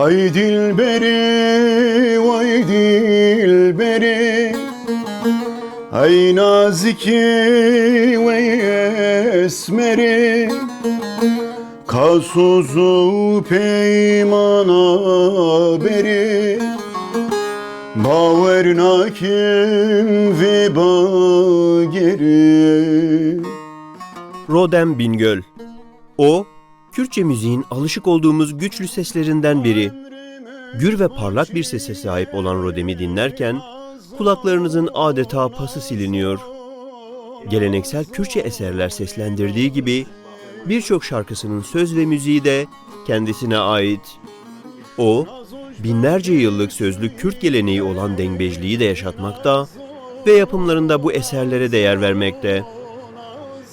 vay dilberi. Ay naziki vay esmeri. Kasuzu peymana beri. Baver nakim ve bageri Rodem Bingöl. O, Kürtçe müziğin alışık olduğumuz güçlü seslerinden biri. Gür ve parlak bir sese sahip olan Rodem'i dinlerken kulaklarınızın adeta pası siliniyor. Geleneksel Kürtçe eserler seslendirdiği gibi birçok şarkısının söz ve müziği de kendisine ait. O, binlerce yıllık sözlü Kürt geleneği olan dengbejliği de yaşatmakta ve yapımlarında bu eserlere değer vermekte.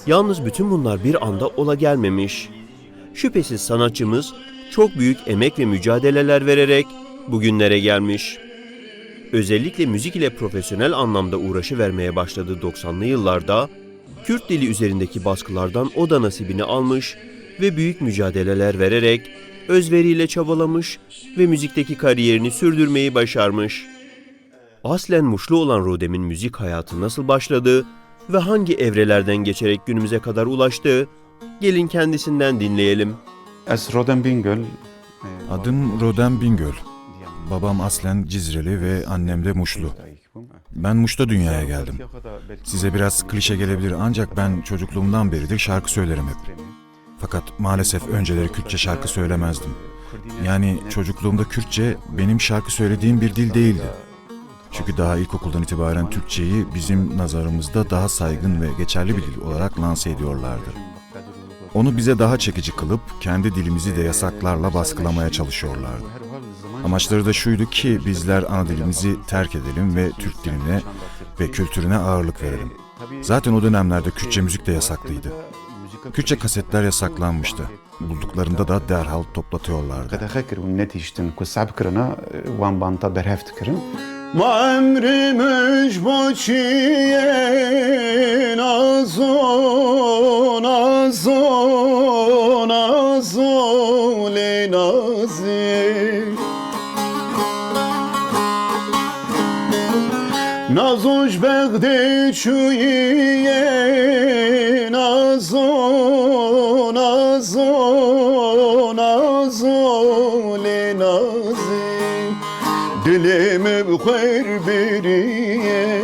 Yalnız bütün bunlar bir anda ola gelmemiş. Şüphesiz sanatçımız çok büyük emek ve mücadeleler vererek bugünlere gelmiş. Özellikle müzik ile profesyonel anlamda uğraşı vermeye başladığı 90'lı yıllarda Kürt dili üzerindeki baskılardan o da nasibini almış ve büyük mücadeleler vererek özveriyle çabalamış ve müzikteki kariyerini sürdürmeyi başarmış. Aslen Muşlu olan Rodem'in müzik hayatı nasıl başladı ve hangi evrelerden geçerek günümüze kadar ulaştı? Gelin kendisinden dinleyelim. Bingöl Adım Rodem Bingöl. Babam aslen Cizreli ve annem de Muşlu. Ben Muş'ta dünyaya geldim. Size biraz klişe gelebilir ancak ben çocukluğumdan beridir şarkı söylerim hep. Fakat maalesef önceleri Kürtçe şarkı söylemezdim. Yani çocukluğumda Kürtçe benim şarkı söylediğim bir dil değildi. Çünkü daha ilkokuldan itibaren Türkçeyi bizim nazarımızda daha saygın ve geçerli bir dil olarak lanse ediyorlardı. Onu bize daha çekici kılıp kendi dilimizi de yasaklarla baskılamaya çalışıyorlardı. Amaçları da şuydu ki bizler ana dilimizi terk edelim ve Türk diline ve kültürüne ağırlık verelim. Zaten o dönemlerde Kürtçe müzik de yasaklıydı. Kürtçe kasetler yasaklanmıştı. Bulduklarında da derhal toplatıyorlardı. Qedexe kirin netiştin ku sab kirina wan banta berheft kirin Ma emri mecbaçiye nazo nazo nazo le nazik Nazoş begde çüye nazo nazo nazo le nazik Dilimi bukher biriye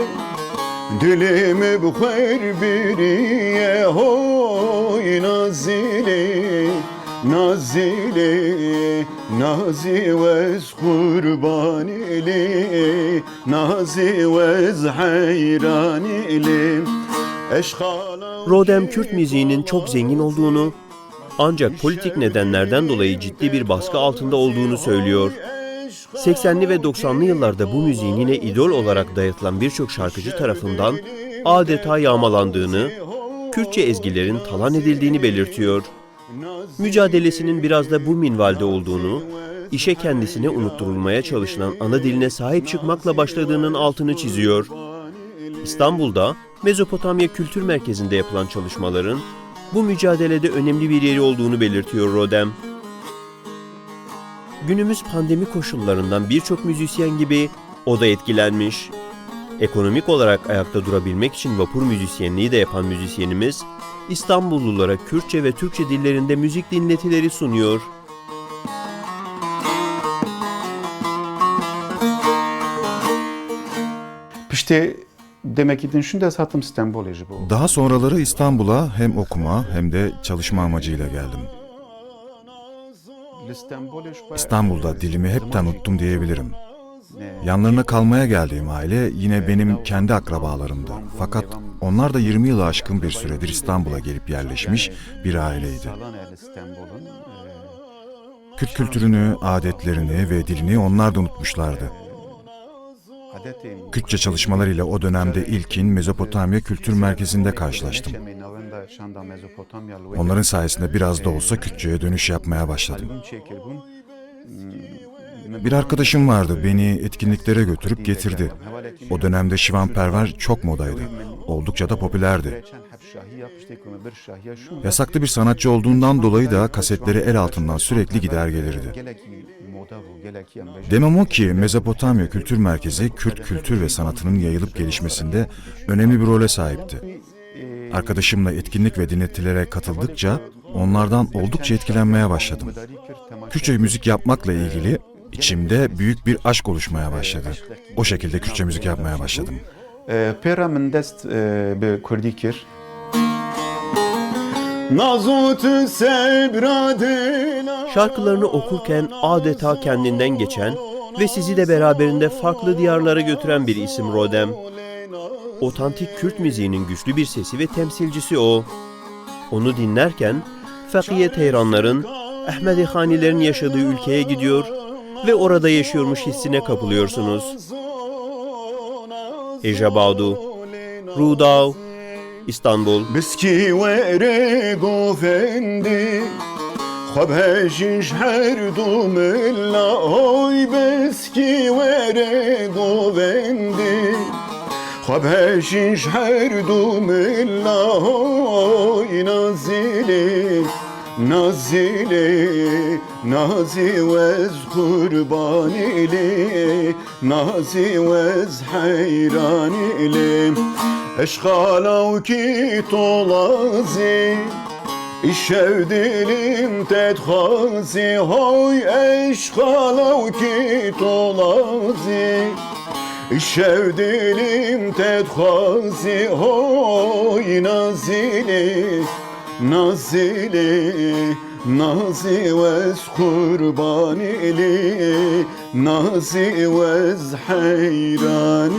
Dilimi bukher biriye Hoy nazile Nazile Nazi vez kurban ili Nazi vez hayran ili Rodem Kürt müziğinin çok zengin olduğunu ancak politik nedenlerden dolayı ciddi bir baskı altında olduğunu söylüyor. 80'li ve 90'lı yıllarda bu müziğin yine idol olarak dayatılan birçok şarkıcı tarafından adeta yağmalandığını, Kürtçe ezgilerin talan edildiğini belirtiyor. Mücadelesinin biraz da bu minvalde olduğunu, işe kendisine unutturulmaya çalışılan ana diline sahip çıkmakla başladığının altını çiziyor. İstanbul'da Mezopotamya Kültür Merkezi'nde yapılan çalışmaların bu mücadelede önemli bir yeri olduğunu belirtiyor Rodem. Günümüz pandemi koşullarından birçok müzisyen gibi o da etkilenmiş. Ekonomik olarak ayakta durabilmek için vapur müzisyenliği de yapan müzisyenimiz, İstanbullulara Kürtçe ve Türkçe dillerinde müzik dinletileri sunuyor. Pişte demek ki şunu da sattım İstanbul'u bu. Daha sonraları İstanbul'a hem okuma hem de çalışma amacıyla geldim. İstanbul'da dilimi hepten unuttum diyebilirim. Yanlarına kalmaya geldiğim aile yine benim kendi akrabalarımdı. Fakat onlar da 20 yılı aşkın bir süredir İstanbul'a gelip yerleşmiş bir aileydi. Kürt kültürünü, adetlerini ve dilini onlar da unutmuşlardı. Kürtçe çalışmalarıyla o dönemde ilkin Mezopotamya Kültür Merkezi'nde karşılaştım. Onların sayesinde biraz da olsa Kürtçe'ye dönüş yapmaya başladım. Bir arkadaşım vardı beni etkinliklere götürüp getirdi. O dönemde Şivan Perver çok modaydı. Oldukça da popülerdi. Yasaklı bir sanatçı olduğundan dolayı da kasetleri el altından sürekli gider gelirdi. Demem o ki Mezopotamya Kültür Merkezi Kürt kültür ve sanatının yayılıp gelişmesinde önemli bir role sahipti. Arkadaşımla etkinlik ve dinletilere katıldıkça onlardan oldukça etkilenmeye başladım. Kürtçe müzik yapmakla ilgili içimde büyük bir aşk oluşmaya başladı. O şekilde Kürtçe müzik yapmaya başladım. Pera min dest bi Kurdî kir. Nazut sebra dila Şarkılarını okurken adeta kendinden geçen ve sizi de beraberinde farklı diyarlara götüren bir isim Rodem. Otantik Kürt müziğinin güçlü bir sesi ve temsilcisi o. Onu dinlerken Fakiye Teyranların, Ahmedi Hanilerin yaşadığı ülkeye gidiyor ve orada yaşıyormuş hissine kapılıyorsunuz. Ejabadu, Rudav, İstanbul. Biskî were govendî Xwebhejiş her du milla Oy biskî were govendî Her du milla Oy nazilî Nazili, nazi vez kurbanili, nazi vez hayranili. Eşkalav ki tolazi, İşev dilim tedhazi, hoy eşkalav ki tolazi. İşev dilim tedhazi, hoy nazili, Nazili, nazi vez kurbanili, nazi vez hayranili.